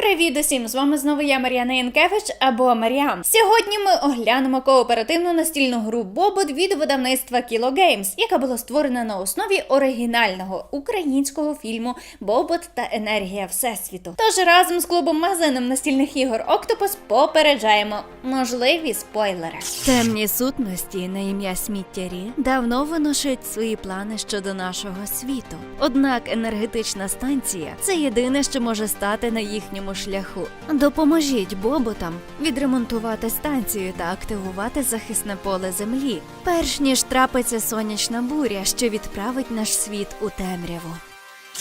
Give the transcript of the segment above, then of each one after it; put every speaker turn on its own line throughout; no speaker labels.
Привіт усім! З вами знову я Мар'яна Янкевич або Маріам. Сьогодні ми оглянемо кооперативну настільну гру Бобот від видавництва Kilo Games, яка була створена на основі оригінального українського фільму Бобот та енергія Всесвіту. Тож разом з клубом магазином настільних ігор Октопус попереджаємо можливі спойлери.
Темні сутності на ім'я сміттярі давно виношують свої плани щодо нашого світу. Однак енергетична станція це єдине, що може стати на їхньому шляху. Допоможіть боботам відремонтувати станцію та активувати захисне поле землі, перш ніж трапиться сонячна буря, що відправить наш світ у темряву.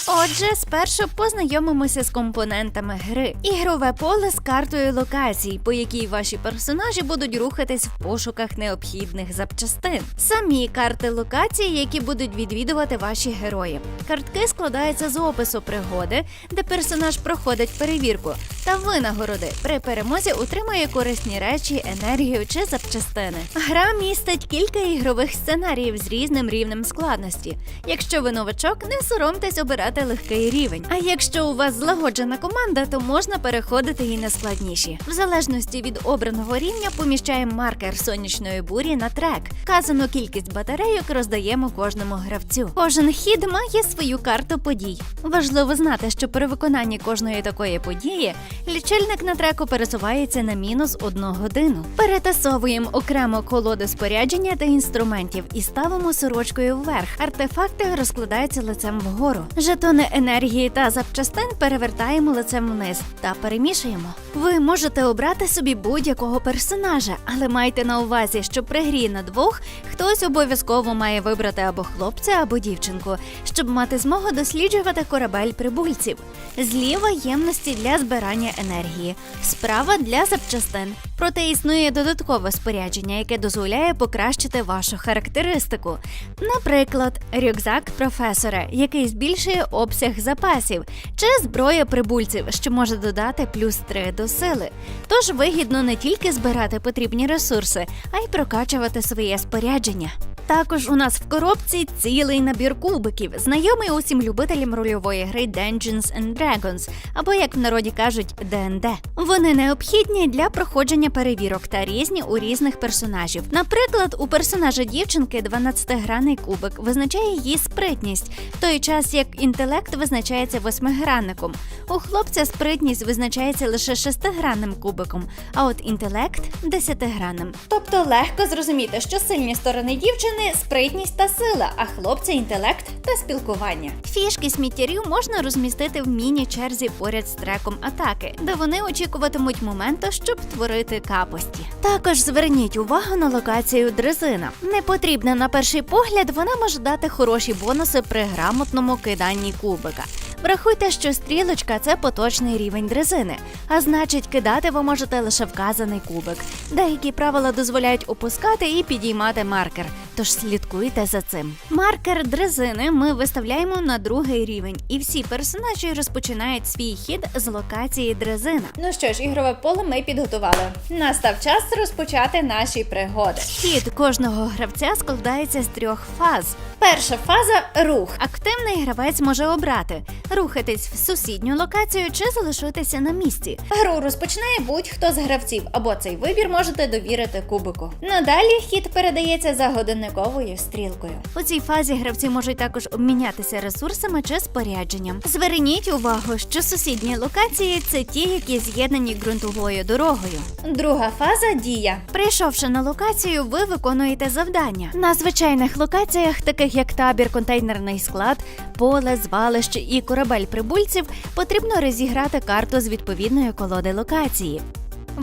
Отже, спершу познайомимося з компонентами гри. Ігрове поле з картою локацій, по якій ваші персонажі будуть рухатись в пошуках необхідних запчастин. Самі карти локацій, які будуть відвідувати ваші герої. Картки складаються з опису пригоди, де персонаж проходить перевірку, та винагороди при перемозі отримує корисні речі, енергію чи запчастини. Гра містить кілька ігрових сценаріїв з різним рівнем складності. Якщо ви новачок, не соромтесь обирати легкий рівень. А якщо у вас злагоджена команда, то можна переходити і на складніші. В залежності від обраного рівня поміщаємо маркер сонячної бурі на трек. Вказану кількість батарейок роздаємо кожному гравцю. Кожен хід має свою карту подій. Важливо знати, що при виконанні кожної такої події лічильник на треку пересувається на мінус одну годину. Перетасовуємо окремо колоди спорядження та інструментів і ставимо сорочкою вверх. Артефакти розкладаються лицем вгору. Жетони енергії та запчастин перевертаємо лицем вниз та перемішуємо. Ви можете обрати собі будь-якого персонажа, але майте на увазі, що при грі на двох хтось обов'язково має вибрати або хлопця, або дівчинку, щоб мати змогу досліджувати корабель прибульців. Зліва ємності для збирання енергії, справа для запчастин. Проте існує додаткове спорядження, яке дозволяє покращити вашу характеристику. Наприклад, рюкзак професора, який збільшує обсяг запасів, чи зброя прибульців, що може додати плюс 3 до сили. Тож вигідно не тільки збирати потрібні ресурси, а й прокачувати своє спорядження. Також у нас в коробці цілий набір кубиків, знайомий усім любителям рольової гри Dungeons and Dragons, або як в народі кажуть, ДНД. Вони необхідні для проходження перевірок та різні у різних персонажів. Наприклад, у персонажа дівчинки 12-гранний кубик визначає її спритність, в той час як інтелект визначається восьмигранником. У хлопця спритність визначається лише шестигранним кубиком, а от інтелект десятигранним.
Тобто легко зрозуміти, що сильні сторони дівчини спритність та сила, а хлопця інтелект та спілкування.
Фішки сміттярів можна розмістити в міні-черзі поряд з треком атаки, де вони очікуватимуть моменту, щоб творити капості. Також зверніть увагу на локацію дрезина. Не потрібна на перший погляд, вона може дати хороші бонуси при грамотному киданні кубика. Врахуйте, що стрілочка це поточний рівень дрезини, а значить, кидати ви можете лише вказаний кубик. Деякі правила дозволяють опускати і підіймати маркер, тож слідкуйте за цим. Маркер дрезини ми виставляємо на другий рівень, і всі персонажі розпочинають свій хід з локації дрезина.
Ну що ж, ігрове поле ми підготували. Настав час розпочати наші пригоди.
Хід кожного гравця складається з трьох фаз.
Перша фаза рух.
Активний гравець може обрати рухатись в сусідню локацію чи залишитися на місці.
Гру розпочинає будь-хто з гравців, або цей вибір можете довірити кубику. Надалі хід передається за годинниковою стрілкою.
У цій фазі гравці можуть також обмінятися ресурсами чи спорядженням. Зверніть увагу, що сусідні локації це ті, які з'єднані ґрунтовою дорогою.
Друга фаза дія.
Прийшовши на локацію, ви виконуєте завдання. На звичайних локаціях, таких як табір, контейнерний склад, поле, звалище і корабель прибульців, потрібно розіграти карту з відповідної колоди локації.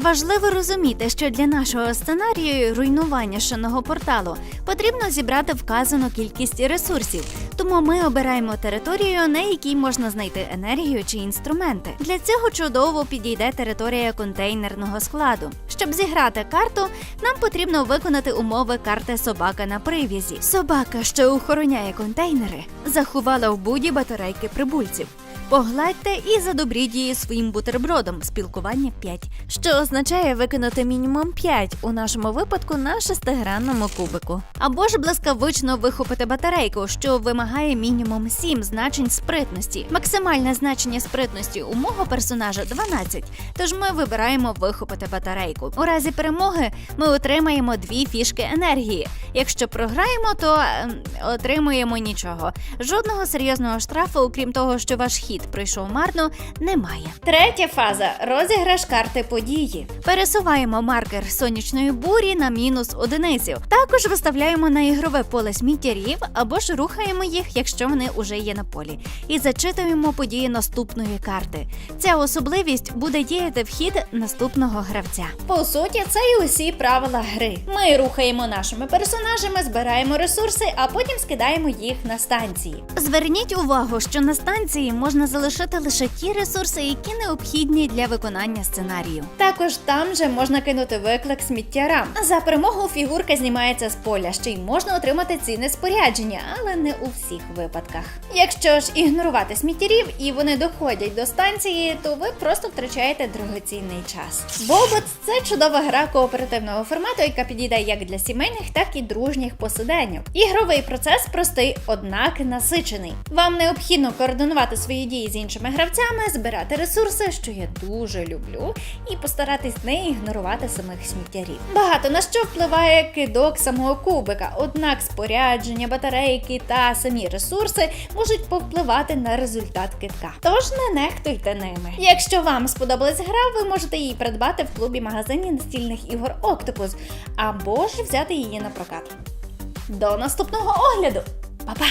Важливо розуміти, що для нашого сценарію руйнування шинного порталу потрібно зібрати вказану кількість ресурсів, тому ми обираємо територію, на якій можна знайти енергію чи інструменти. Для цього чудово підійде територія контейнерного складу. Щоб зіграти карту, нам потрібно виконати умови карти собака на прив'язі. Собака, що охороняє контейнери, заховала в буді батарейки прибульців. Погладьте і задобріть її своїм бутербродом. Спілкування 5. Що означає викинути мінімум 5, у нашому випадку на шестигранному кубику. Або ж блискавично вихопити батарейку, що вимагає мінімум 7 значень спритності. Максимальне значення спритності у мого персонажа 12, тож ми вибираємо вихопити батарейку. У разі перемоги ми отримаємо дві фішки енергії. Якщо програємо, то ем, отримуємо нічого. Жодного серйозного штрафу, окрім того, що ваш хід пройшов марно, немає.
Третя фаза розіграш карти події.
Пересуваємо маркер сонячної бурі на мінус одиницю. Також виставляємо на ігрове поле сміттярів або ж рухаємо їх, якщо вони уже є на полі, і зачитуємо події наступної карти. Ця особливість буде діяти в хід наступного гравця.
По суті, це і усі правила гри. Ми рухаємо нашими персонажами, збираємо ресурси, а потім скидаємо їх на станції.
Зверніть увагу, що на станції можна залишити лише ті ресурси, які необхідні для виконання сценарію.
Також там же можна кинути виклик сміттярам. За перемогу фігурка знімається з поля, ще й можна отримати цінне спорядження, але не у всіх випадках. Якщо ж ігнорувати сміттярів і вони доходять до станції, то ви просто втрачаєте дорогоцінний час. Бобот це чудова гра кооперативного формату, яка підійде як для сімейних, так і дружніх посиденьок. Ігровий процес простий, однак насичений. Вам необхідно координувати свої дії з іншими гравцями, збирати ресурси, що я дуже люблю, і постаратись не ігнорувати самих сміттярів. Багато на що впливає кидок самого кубика, однак спорядження, батарейки та самі ресурси можуть повпливати на результат китка. Тож не нехтуйте ними. Якщо вам сподобалась гра, ви можете її придбати в клубі магазині настільних ігор Octopus або ж взяти її на прокат. До наступного огляду! Па-па!